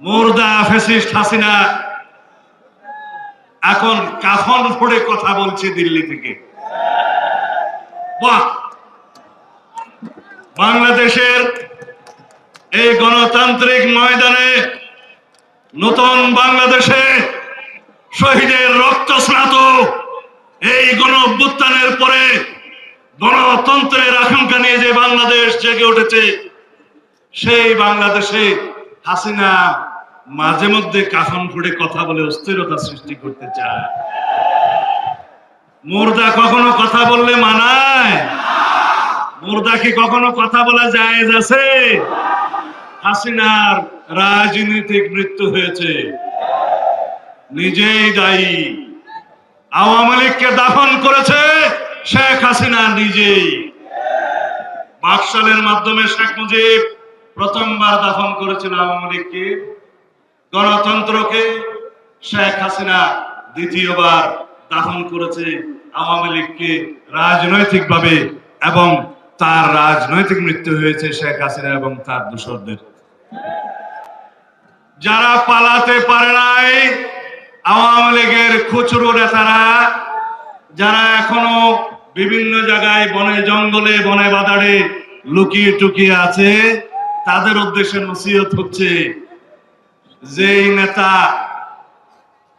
মুর্দা ফেসিস্ট হাসিনা। এখন কাফন ফোড়ে কথা বলছে দিল্লি থেকে। বাহ! বাংলাদেশের এই গণতান্ত্রিক ময়দানে নতুন বাংলাদেশে শহীদের রক্ত স্নাত এই গণ অভ্যুত্থানের পরে গণতন্ত্রের আকাঙ্ক্ষা নিয়ে যে বাংলাদেশ জেগে উঠেছে, সেই বাংলাদেশে হাসিনা মাঝে মধ্যে কাফন ফুড়ে কথা বলে অস্থিরতা সৃষ্টি করতে চায়। মুর্দা কখনো কথা বললে মানায়। মুর্দা কি কখনো কথা বলা যায় আছে? হাসিনার রাজনীতিক মৃত্যু হয়েছে। নিজেই দায়ী। আওয়ামী লীগকে দাফন করেছে শেখ হাসিনা নিজেই। বাকশালের মাধ্যমে শেখ মুজিব প্রথমবার দাফন করেছিল আওয়ামী লীগকে। গণতন্ত্রকে শেখ হাসিনা দ্বিতীয়বার দাফন করেছে আওয়ামী লীগকে রাজনৈতিকভাবে এবং তার রাজনৈতিক মৃত্যু হয়েছে শেখ হাসিনা এবং তার দূষরদের। যারা পালাতে পারে নাই, আওয়ামী লীগের খুচরো নেতারা, যারা এখনও বিভিন্ন জায়গায় বনে জঙ্গলে, বনে বাদারে লুকিয়ে টুকিয়ে আছে, তাদের উদ্দেশ্যে নসিহত হচ্ছে যেই নেতা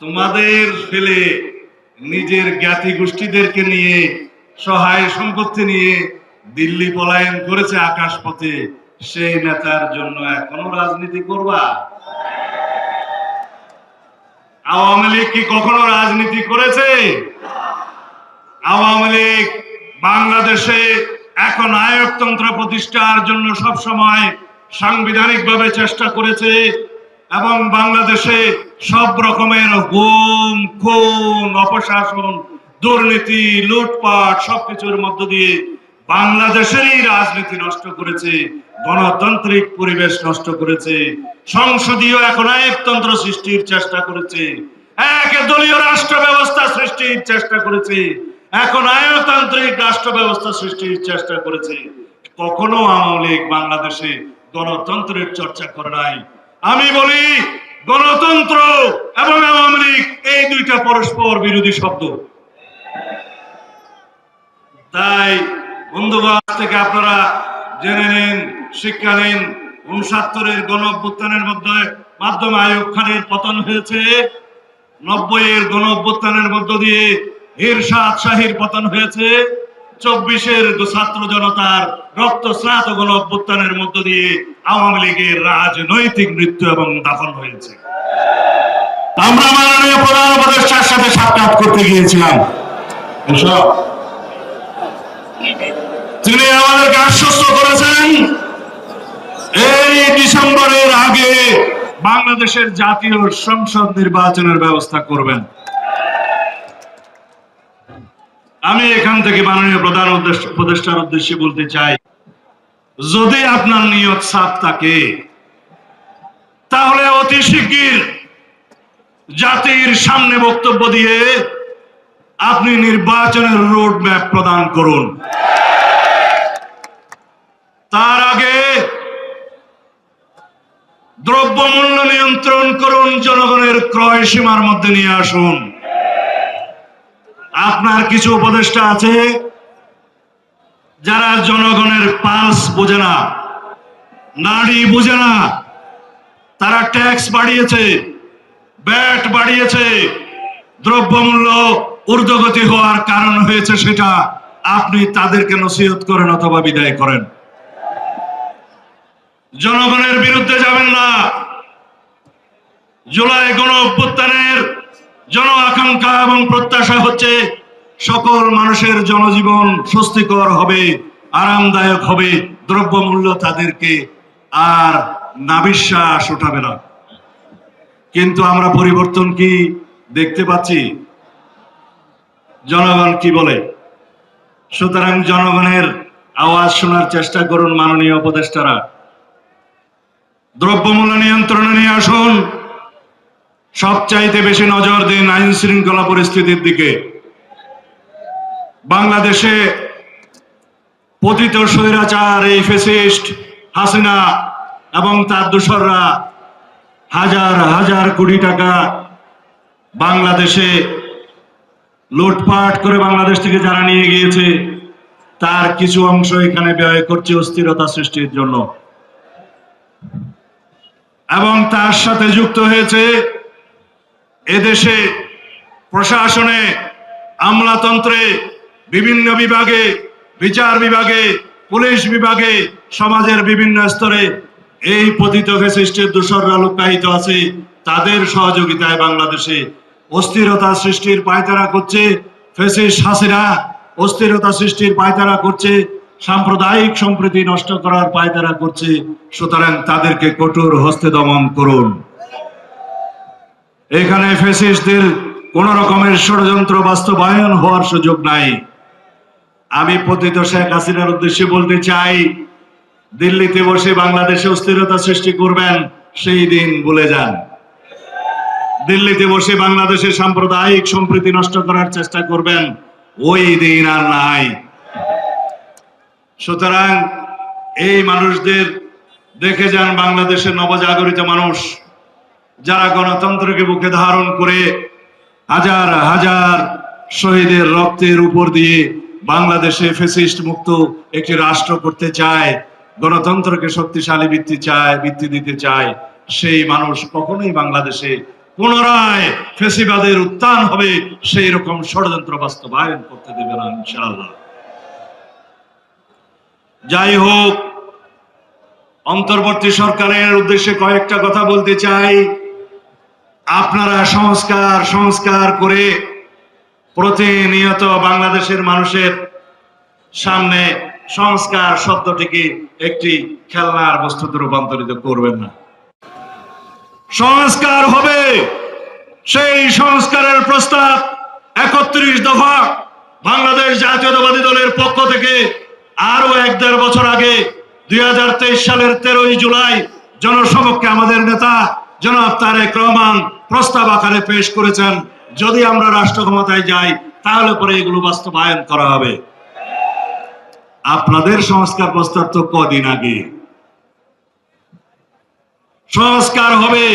তোমাদের ফেলে নিজের জ্ঞাতি গোষ্ঠীদেরকে নিয়ে, সহায় সম্পত্তি নিয়ে দিল্লি পলায়ন করেছে আকাশপথে, সেই নেতার জন্য এখনও রাজনীতি করবা? আওয়ামী লীগ কি কখনো রাজনীতি করেছে? আওয়ামী লীগ বাংলাদেশে এখন আয়কতন্ত্র প্রতিষ্ঠার জন্য সব সময় সাংবিধানিক ভাবে চেষ্টা করেছে। এবং বাংলাদেশে সব রকমের গুম খুন, অপশাসন, দুর্নীতি, লুটপাট, সবকিছুর মধ্য দিয়ে বাংলাদেশেরই রাজনীতি নষ্ট করেছে, গণতান্ত্রিক পরিবেশ নষ্ট করেছে, সংসদীয় এখন একতন্ত্র সৃষ্টির চেষ্টা করেছে, এক দলীয় রাষ্ট্র ব্যবস্থা সৃষ্টির চেষ্টা করেছে, এখন আয়তান্ত্রিক রাষ্ট্র ব্যবস্থা সৃষ্টির চেষ্টা করেছে। কখনো আওয়ামী লীগ বাংলাদেশে গণতন্ত্রের চর্চা করে নাই আমি বলি, গণতন্ত্র এবং আওয়ামী লীগ, এই দুইটা পরস্পর বিরোধী শব্দ। তাই, বন্ধুগণ থেকে আপনারা জেনে নিন, শিক্ষা নিন উনসত্তরের গণ অভ্যুত্থানের মধ্যে মাধ্যমে আয়ুব খানের পতন হয়েছে। নব্বই এর গণ অভ্যুত্থানের মধ্য দিয়ে ইরশাদ শাহীর পতন হয়েছে। চব্বিশের ছাত্র জনতার রক্তস্নাত গণ অভ্যুত্থানের মধ্য দিয়ে আওয়ামী লীগের রাজনৈতিক মৃত্যু এবং দাফন হয়েছে। আমরা মাননীয় প্রধান উপদেষ্টার সাথে সাক্ষাৎ করতে গিয়েছিলাম। তিনি আমাদেরকে আশ্বস্ত করেছেন, এই ডিসেম্বরের আগে বাংলাদেশের জাতীয় সংসদ নির্বাচনের ব্যবস্থা করবেন। আমি এখান থেকে মাননীয় প্রধান উপদেষ্টার উদ্দেশ্যে বলতে চাই, যদি আপনার নিয়ত সাপ থাকে, তাহলে অতি শিগগির জাতির সামনে বক্তব্য দিয়ে আপনি নির্বাচনের রোড ম্যাপ প্রদান করুন। তার আগে দ্রব্যমূল্য নিয়ন্ত্রণ করুন, জনগণের ক্রয় সীমার মধ্যে নিয়ে আসুন। আপনার কিছু উপদেষ্টা আছে? যারা জনগণের পালস বোঝে না, নাড়ি বুঝে না, তারা ট্যাক্স বাড়িয়েছে, ব্যাট বাড়িয়েছে, দ্রব্যমূল্য ঊর্ধ্বগতি হওয়ার কারণ হয়েছে সেটা আপনি তাদেরকে নসিহত করেন অথবা বিদায় করেন। জনগণের বিরুদ্ধে যাবেন না। জুলাই গণ অভ্যুত্থানের জন আকাঙ্ক্ষা এবং প্রত্যাশা হচ্ছে সকল মানুষের জনজীবন স্বস্তিকর হবে, আরামদায়ক হবে, দ্রব্যমূল্য তাদেরকে আর নাবিশ্বাস উঠাবে না। কিন্তু আমরা পরিবর্তন কি দেখতে পাচ্ছি? জনগণ কি বলে? সুতরাং জনগণের আওয়াজ শোনার চেষ্টা করুন মাননীয় উপদেষ্টারা। দ্রব্যমূল্য নিয়ন্ত্রণে নিয়ে আসুন। সবচাইতে বেশি নজর দিন আইন শৃঙ্খলা পরিস্থিতির দিকে। বাংলাদেশে পতিত স্বৈরাচার এই ফেসিস্ট হাসিনা এবং তার দোসররা হাজার হাজার কোটি টাকা বাংলাদেশে লুটপাট করে বাংলাদেশ থেকে যারা নিয়ে গিয়েছে, তার কিছু অংশ এখানে ব্যয় করছে অস্থিরতা সৃষ্টির জন্য। এবং তার সাথে যুক্ত হয়েছে এদেশে প্রশাসনে, আমলাতন্ত্রে, বিভিন্ন বিভাগে, বিচার বিভাগে, পুলিশ বিভাগে, সমাজের বিভিন্ন স্তরে এই পতিত ফেসিস্টের দোসররা লুকায়িত আছে। তাদের সহযোগিতায় বাংলাদেশে অস্থিরতা সৃষ্টির পায়তারা করছে ফেসিস হাসিনা। অস্থিরতা সৃষ্টির পায়তারা করছে, সাম্প্রদায়িক সম্প্রীতি নষ্ট করার পায়তারা করছে। সুতরাং তাদেরকে কঠোর হস্তে দমন করুন। এখানে ফেসিস্টদের কোন রকমের ষড়যন্ত্র বাস্তবায়ন হওয়ার সুযোগ নাই। আমি পতিত শেখ হাসিনার উদ্দেশ্যে বলতে চাই, দিল্লিতে বসে বাংলাদেশে অস্থিরতা সৃষ্টি করবেন, সেই দিন ভুলে যান। দিল্লিতে বসে বাংলাদেশের সাম্প্রদায়িক সম্প্রীতি নষ্ট করার চেষ্টা করবেন, ওই দিন আর নাই। সুতরাং এই মানুষদের দেখে যান বাংলাদেশের নবজাগরিত মানুষ। যারা গণতন্ত্রকে বুকে ধারণ করে হাজার হাজার শহীদের রক্তের উপর দিয়ে বাংলাদেশে ফেসিস্ট মুক্ত একটি রাষ্ট্র করতে চায়, গণতন্ত্রকে শক্তিশালী ভিত্তি চায় ভিত্তি দিতে চায়, সেই মানুষ কখনোই বাংলাদেশে পুনরায় ফেসিবাদের উত্থান হবে সেই রকম ষড়যন্ত্র বাস্তবায়ন করতে দেবে না ইনশাআল্লাহ। যাই হোক, অন্তর্বর্তী সরকারের উদ্দেশ্যে কয়েকটা কথা বলতে চাই। আপনারা সংস্কার সংস্কার করে প্রতিনিয়ত বাংলাদেশের মানুষের সামনে সংস্কার শব্দটিকে একটি খেলনার বস্তুতে রূপান্তরিত করবেন না। সংস্কার হবে। সেই সংস্কারের প্রস্তাব একত্রিশ দফা বাংলাদেশ জাতীয়তাবাদী দলের পক্ষ থেকে আরও এক দেড় বছর আগে দুই হাজার তেইশ সালের তেরোই জুলাই জনসমক্ষে আমাদের নেতা জনাব তারেক রহমান প্রস্তাব আকারে পেশ করেছেন, যদি আমরা রাষ্ট্র ক্ষমতায় যাই, তাহলে পরে এগুলো বাস্তবায়ন করা হবে। আপনাদের সংস্কার প্রস্তাব তো কদিন আগে। সংস্কার হবে।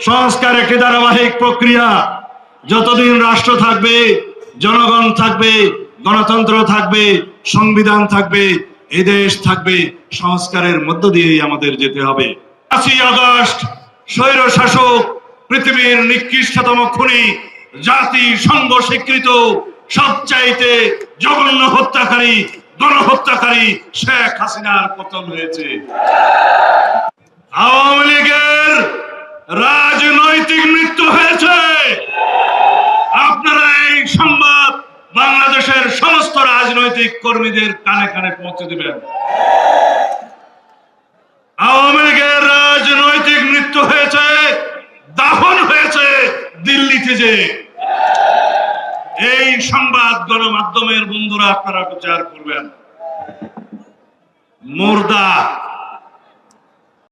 সংস্কার একটি ধারাবাহিক প্রক্রিয়া। যতদিন রাষ্ট্র থাকবে, জনগণ থাকবে, গণতন্ত্র থাকবে, সংবিধান থাকবে এদেশ থাকবে, সংস্কারের মধ্য দিয়েই আমাদের যেতে হবে। পাঁচই আগস্ট স্বৈর শাসক পৃথিবীর নিকৃষ্টতম খুনি, জাতি সংঘ স্বীকৃত, সবচাইতে জঘন্য হত্যাকারী, গণহত্যাকারী শেখ হাসিনার পতন হয়েছে। আওয়ামী লীগের রাজনৈতিক মৃত্যু হয়েছে। আপনারা এই সংবাদ বাংলাদেশের সমস্ত রাজনৈতিক কর্মীদের কানে কানে পৌঁছে দিবেন আওয়ামী লীগের রাজনৈতিক মৃত্যু হয়েছে দাফন হয়েছে যে এই সংবাদ গণমাধ্যমের বন্ধুরা আপনারা প্রচার করবেন। মুর্দা।